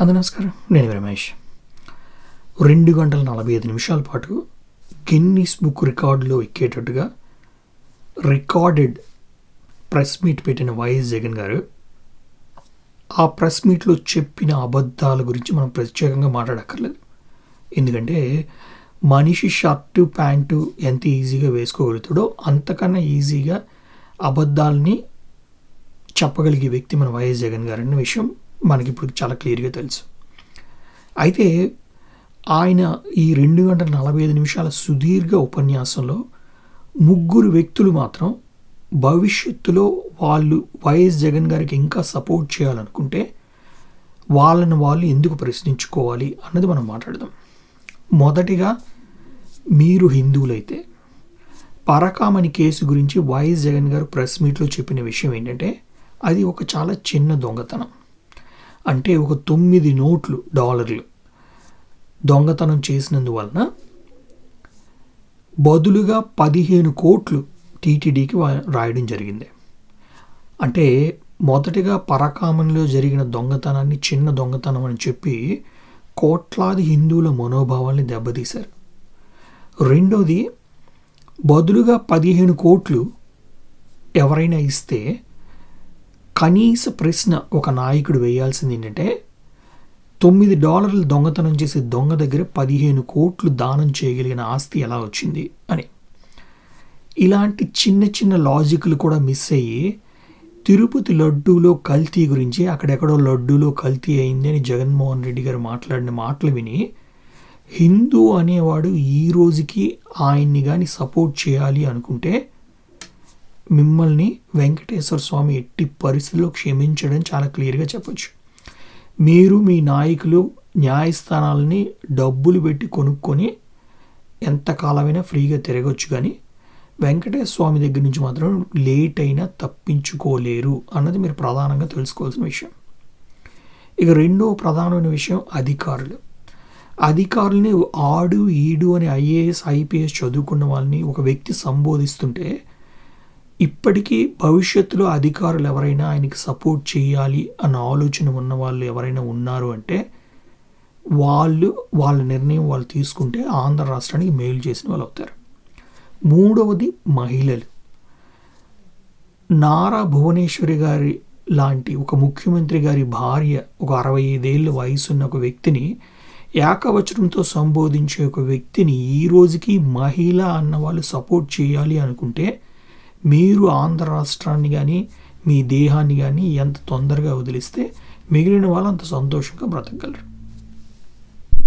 అందు నమస్కారం. నేను రమేష్. రెండు గంటల నలభై ఐదు నిమిషాల పాటు గిన్నీస్ బుక్ రికార్డులో ఎక్కేటట్టుగా రికార్డెడ్ ప్రెస్ మీట్ పెట్టిన వైఎస్ జగన్ గారు ఆ ప్రెస్ మీట్లో చెప్పిన అబద్ధాల గురించి మనం ప్రత్యేకంగా మాట్లాడక్కర్లేదు. ఎందుకంటే మనిషి షర్టు ప్యాంటు ఎంత ఈజీగా వేసుకోగలుగుతాడో అంతకన్నా ఈజీగా అబద్ధాలని చెప్పగలిగే వ్యక్తి మన వైఎస్ జగన్ గారు అన్న విషయం మనకి ఇప్పుడు చాలా క్లియర్గా తెలుసు. అయితే ఆయన ఈ రెండు గంటల నలభై ఐదు నిమిషాల సుదీర్ఘ ఉపన్యాసంలో ముగ్గురు వ్యక్తులు మాత్రం భవిష్యత్తులో వాళ్ళు వైఎస్ జగన్ గారికి ఇంకా సపోర్ట్ చేయాలనుకుంటే వాళ్ళని వాళ్ళు ఎందుకు ప్రశ్నించుకోవాలి అన్నది మనం మాట్లాడదాం. మొదటిగా మీరు హిందువులైతే పరకామణి కేసు గురించి వైఎస్ జగన్ గారు ప్రెస్ మీట్లో చెప్పిన విషయం ఏంటంటే అది ఒక చాలా చిన్న దొంగతనం. అంటే ఒక తొమ్మిది నోట్లు డాలర్లు. దొంగతనం చేసినందువలన బదులుగా పదిహేను కోట్లు టీటీడీకి రాయడం జరిగింది. అంటే మొదటిగా పరకామంలో జరిగిన దొంగతనాన్ని చిన్న దొంగతనం అని చెప్పి కోట్లాది హిందువుల మనోభావాల్ని దెబ్బతీశారు. రెండోది బదులుగా పదిహేను కోట్లు ఎవరైనా ఇస్తే కనీస ప్రశ్న ఒక నాయకుడు వేయాల్సింది ఏంటంటే తొమ్మిది డాలర్లు దొంగతనం చేసే దొంగ దగ్గర పదిహేను కోట్లు దానం చేయగలిగిన ఆస్తి ఎలా వచ్చింది అని. ఇలాంటి చిన్న చిన్న లాజిక్లు కూడా మిస్ అయ్యి తిరుపతి లడ్డూలో కల్తీ గురించి అక్కడెక్కడో లడ్డూలో కల్తీ అయింది అని జగన్మోహన్ రెడ్డి గారు మాట్లాడిన మాటలు విని హిందూ అనేవాడు ఈ రోజుకి ఆయన్ని కానీ సపోర్ట్ చేయాలి అనుకుంటే మిమ్మల్ని వెంకటేశ్వర స్వామి ఎట్టి పరిస్థితుల్లో క్షమించడం చాలా క్లియర్గా చెప్పొచ్చు. మీరు మీ నాయకులు న్యాయస్థానాలని డబ్బులు పెట్టి కొనుక్కొని ఎంతకాలమైనా ఫ్రీగా తిరగచ్చు కానీ వెంకటేశ్వర స్వామి దగ్గర నుంచి మాత్రం లేట్ అయినా తప్పించుకోలేరు అన్నది మీరు ప్రధానంగా తెలుసుకోవాల్సిన విషయం. ఇక రెండో ప్రధానమైన విషయం అధికారులు. అధికారులని ఆడు ఈడు అని ఐఏఎస్ ఐపీఎస్ చదువుకున్న వాళ్ళని ఒక వ్యక్తి సంబోధిస్తుంటే ఇప్పటికీ భవిష్యత్తులో అధికారులు ఎవరైనా ఆయనకి సపోర్ట్ చేయాలి అన్న ఆలోచన ఉన్న వాళ్ళు ఎవరైనా ఉన్నారు అంటే వాళ్ళు వాళ్ళ నిర్ణయం వాళ్ళు తీసుకుంటే ఆంధ్ర రాష్ట్రానికి మేలు చేసిన వాళ్ళు అవుతారు. మూడవది మహిళలు. నారా భువనేశ్వరి గారి లాంటి ఒక ముఖ్యమంత్రి గారి భార్య ఒక అరవై ఐదేళ్ళ వయసున్న ఒక వ్యక్తిని ఏకవచనంతో సంబోధించే ఒక వ్యక్తిని ఈ రోజుకి మహిళ అన్న వాళ్ళు సపోర్ట్ చేయాలి అనుకుంటే మీరు ఆంధ్ర రాష్ట్రాన్ని కానీ మీ దేహాన్ని కానీ ఎంత తొందరగా వదిలిస్తే మిగిలిన వాళ్ళు అంత సంతోషంగా బ్రతకగలరు.